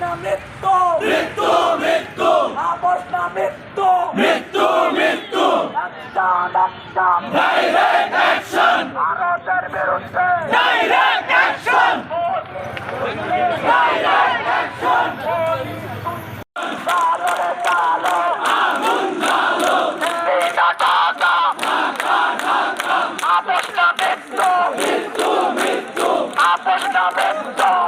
না মৃত্যু। মৃত্যু মৃত্যু। আপোষ না মৃত্যু। মৃত্যু মৃত্যু। অ্যাকশন অ্যাকশন ডাইরেক্ট অ্যাকশন ভারতের বিরুদ্ধে। ডাইরেক্ট অ্যাকশন ডাইরেক্ট অ্যাকশন আপোষ না মৃত্যু মৃত্যু মৃত্যু আপোষ না মৃত্যু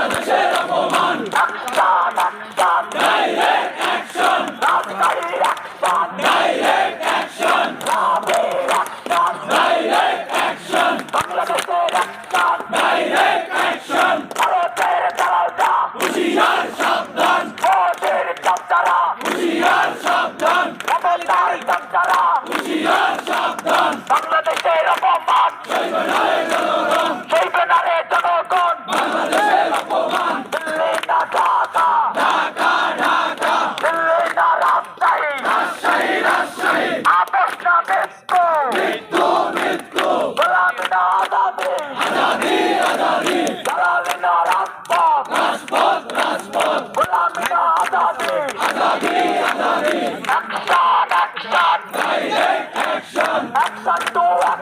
হুঁশিয়ার সাবধান। আজাদি আজাদি দালালি না রাজপথ রাজপথ রাজপথ গোলামি না আজাদে আজাদি Azadi action action direct action action